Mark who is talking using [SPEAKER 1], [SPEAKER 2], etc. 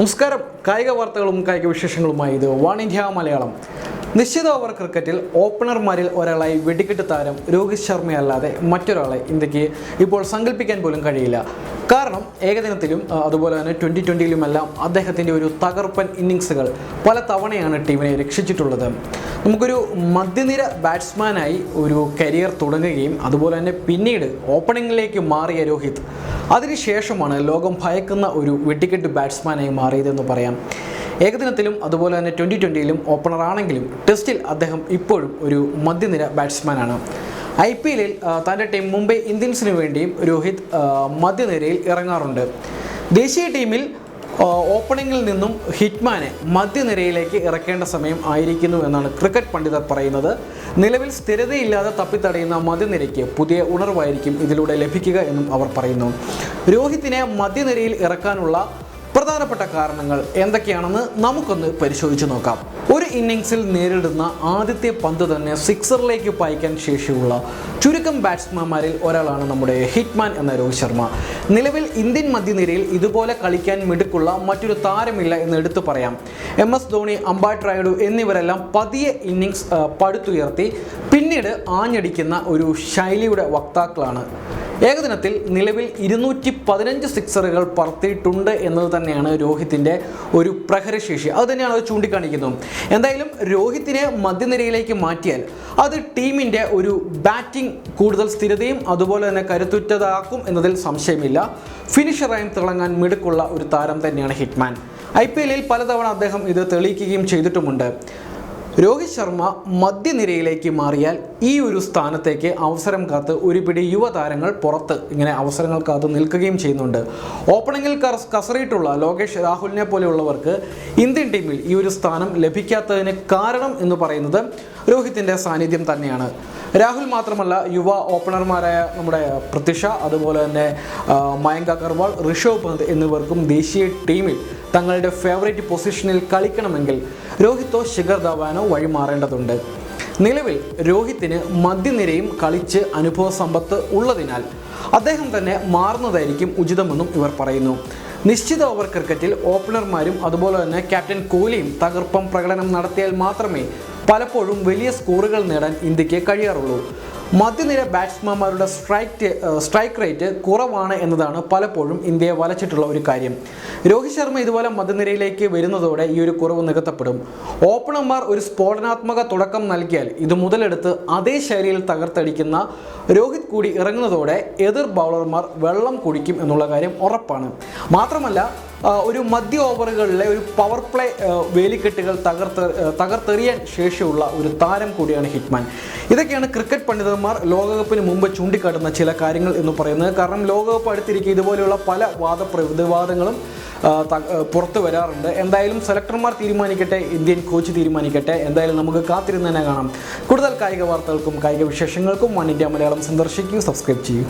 [SPEAKER 1] നമസ്കാരം. കായിക വാർത്തകളും കായിക വിശേഷങ്ങളുമായി ഇത് വൺ ഇന്ത്യ മലയാളം. നിശ്ചിത ഓവർ ക്രിക്കറ്റിൽ ഓപ്പണർമാരിൽ ഒരാളായി വെടിക്കെട്ട് താരം രോഹിത് ശർമ്മയല്ലാതെ മറ്റൊരാളെ ഇന്ത്യയ്ക്ക് ഇപ്പോൾ സങ്കല്പിക്കാൻ പോലും കഴിയില്ല. കാരണം ഏകദിനത്തിലും അതുപോലെ തന്നെ ട്വന്റി ട്വന്റിയിലുമെല്ലാം അദ്ദേഹത്തിന്റെ ഒരു തകർപ്പൻ ഇന്നിങ്സുകൾ പല തവണയാണ് ടീമിനെ രക്ഷിച്ചിട്ടുള്ളത്. നമുക്കൊരു മധ്യനിര ബാറ്റ്സ്മാനായി ഒരു കരിയർ തുടങ്ങുകയും അതുപോലെ തന്നെ പിന്നീട് ഓപ്പണിങ്ങിലേക്ക് മാറിയ രോഹിത് അതിനുശേഷമാണ് ലോകം ഭയക്കുന്ന ഒരു വെട്ടിക്കെട്ട് ബാറ്റ്സ്മാനായി മാറിയതെന്ന് പറയാം. ഏകദിനത്തിലും അതുപോലെ തന്നെ ട്വന്റി ട്വന്റിയിലും ഓപ്പണറാണെങ്കിലും ടെസ്റ്റിൽ അദ്ദേഹം ഇപ്പോഴും ഒരു മധ്യനിര ബാറ്റ്സ്മാനാണ്. ഐ പി എല്ലിൽ തന്റെ ടീം മുംബൈ ഇന്ത്യൻസിനു വേണ്ടിയും രോഹിത് മധ്യനിരയിൽ ഇറങ്ങാറുണ്ട്. ദേശീയ ടീമിൽ ആ, ഓപ്പണിങ്ങിൽ നിന്നും ഹിറ്റ്മാനെ മധ്യനിരയിലേക്ക് ഇറക്കേണ്ട സമയം ആയിരിക്കുന്നു എന്നാണ് ക്രിക്കറ്റ് പണ്ഡിതർ പറയുന്നത്. നിലവിൽ സ്ഥിരതയില്ലാതെ തപ്പിത്തടയുന്ന മധ്യനിരയ്ക്ക് പുതിയ ഉണർവായിരിക്കും ഇതിലൂടെ ലഭിക്കുക എന്നും അവർ പറയുന്നു. രോഹിത്തിനെ മധ്യനിരയിൽ ഇറക്കാനുള്ള പ്രധാനപ്പെട്ട കാരണങ്ങൾ എന്തൊക്കെയാണെന്ന് നമുക്കൊന്ന് പരിശോധിച്ച് നോക്കാം. ഒരു ഇന്നിങ്സിൽ നേരിടുന്ന ആദ്യത്തെ പന്ത് തന്നെ സിക്സറിലേക്ക് പായിക്കാൻ ശേഷിയുള്ള ചുരുക്കം ബാറ്റ്സ്മാൻമാരിൽ ഒരാളാണ് നമ്മുടെ ഹിറ്റ്മാൻ എന്ന രോഹിത് ശർമ്മ. നിലവിൽ ഇന്ത്യൻ മധ്യനിരയിൽ ഇതുപോലെ കളിക്കാൻ മിടുക്കുള്ള മറ്റൊരു താരമില്ല എന്ന് എടുത്തു പറയാം. എം എസ് ധോണി അംബാട്ട് റായഡു എന്നിവരെല്ലാം പതിയെ ഇന്നിങ്സ് പടുത്തുയർത്തി പിന്നീട് ആഞ്ഞടിക്കുന്ന ഒരു ശൈലിയുടെ വക്താക്കളാണ്. ഏകദിനത്തിൽ നിലവിൽ ഇരുന്നൂറ്റി പതിനഞ്ച് സിക്സറുകൾ പറത്തിയിട്ടുണ്ട് എന്നത് തന്നെയാണ് രോഹിത്തിന്റെ ഒരു പ്രഹരശേഷി. അത് തന്നെയാണ് അത് ചൂണ്ടിക്കാണിക്കുന്നത് എന്തായാലും രോഹിത്തിനെ മധ്യനിരയിലേക്ക് മാറ്റിയാൽ അത് ടീമിന്റെ ഒരു ബാറ്റിംഗ് കൂടുതൽ സ്ഥിരതയും അതുപോലെ തന്നെ കരുത്തുറ്റതാക്കും എന്നതിൽ സംശയമില്ല. ഫിനിഷറായും തിളങ്ങാൻ മിടുക്കുള്ള ഒരു താരം തന്നെയാണ് ഹിറ്റ്മാൻ. ഐ പി എല്ലിൽ പലതവണ അദ്ദേഹം ഇത് തെളിയിക്കുകയും ചെയ്തിട്ടുമുണ്ട്. രോഹിത് ശർമ്മ മധ്യനിരയിലേക്ക് മാറിയാൽ ഈ ഒരു സ്ഥാനത്തേക്ക് അവസരം കാത്ത് ഒരു പിടി യുവതാരങ്ങൾ പുറത്ത് ഇങ്ങനെ അവസരങ്ങൾ കാത്ത് നിൽക്കുകയും ചെയ്യുന്നുണ്ട്. ഓപ്പണിങ്ങിൽ കസറിയിട്ടുള്ള ലോകേഷ് രാഹുലിനെ പോലെയുള്ളവർക്ക് ഇന്ത്യൻ ടീമിൽ ഈ ഒരു സ്ഥാനം ലഭിക്കാത്തതിന് കാരണം എന്ന് പറയുന്നത് രോഹിത്തിന്റെ സാന്നിധ്യം തന്നെയാണ്. രാഹുൽ മാത്രമല്ല യുവ ഓപ്പണർമാരായ നമ്മുടെ പ്രത്യക്ഷ അതുപോലെ തന്നെ മയങ്ക അഗർവാൾ ഋഷഭ് പന്ത് എന്നിവർക്കും ദേശീയ ടീമിൽ തങ്ങളുടെ ഫേവറേറ്റ് പൊസിഷനിൽ കളിക്കണമെങ്കിൽ രോഹിത്തോ ശിഖർ ധവാനോ വഴിമാറേണ്ടതുണ്ട് നിലവിൽ രോഹിത്തിന് മധ്യനിരയും കളിച്ച് അനുഭവ സമ്പത്ത് ഉള്ളതിനാൽ അദ്ദേഹം തന്നെ മാറുന്നതായിരിക്കും ഉചിതമെന്നും ഇവർ പറയുന്നു. നിശ്ചിത ഓവർ ക്രിക്കറ്റിൽ ഓപ്പണർമാരും അതുപോലെ തന്നെ ക്യാപ്റ്റൻ കോഹ്ലിയും തകർപ്പം പ്രകടനം നടത്തിയാൽ മാത്രമേ പലപ്പോഴും വലിയ സ്കോറുകൾ നേടാൻ ഇന്ത്യയ്ക്ക് കഴിയാറുള്ളൂ. മധ്യനിര ബാറ്റ്സ്മാൻമാരുടെ സ്ട്രൈക്ക് സ്ട്രൈക്ക് റേറ്റ് കുറവാണ് എന്നതാണ് പലപ്പോഴും ഇന്ത്യയെ വലച്ചിട്ടുള്ള ഒരു കാര്യം. രോഹിത് ശർമ്മ ഇതുപോലെ മധ്യനിരയിലേക്ക് വരുന്നതോടെ ഈ ഒരു കുറവ് നികത്തപ്പെടും. ഓപ്പണർമാർ ഒരു സ്ഫോടനാത്മക തുടക്കം നൽകിയാൽ ഇത് മുതലെടുത്ത് അതേ ശൈലിയിൽ തകർത്തടിക്കുന്ന രോഹിത് കൂടി ഇറങ്ങുന്നതോടെ എതിർ ബൗളർമാർ വെള്ളം കുടിക്കും എന്നുള്ള കാര്യം ഉറപ്പാണ്. മാത്രമല്ല ഒരു മധ്യ ഓവറുകളിലെ ഒരു പവർ പ്ലേ വേലിക്കെട്ടുകൾ തകർത്ത് തകർത്തെറിയാൻ ശേഷിയുള്ള ഒരു താരം കൂടിയാണ് ഹിറ്റ്മാൻ. ഇതൊക്കെയാണ് ക്രിക്കറ്റ് പണ്ഡിതന്മാർ ലോകകപ്പിന് മുമ്പ് ചൂണ്ടിക്കാട്ടുന്ന ചില കാര്യങ്ങൾ എന്ന് പറയുന്നത്. കാരണം ലോകകപ്പ് അടുത്തിരിക്കുക ഇതുപോലെയുള്ള പല വാദ പ്രതിവാദങ്ങളും പുറത്തു വരാറുണ്ട്. എന്തായാലും സെലക്ടർമാർ തീരുമാനിക്കട്ടെ ഇന്ത്യൻ കോച്ച് തീരുമാനിക്കട്ടെ. എന്തായാലും നമുക്ക് കാത്തിരുന്ന് തന്നെ കാണാം. കൂടുതൽ കായിക വാർത്തകൾക്കും കായിക വിശേഷങ്ങൾക്കും വൺ ഇന്ത്യ മലയാളം സന്ദർശിക്കൂ. സബ്സ്ക്രൈബ് ചെയ്യൂ.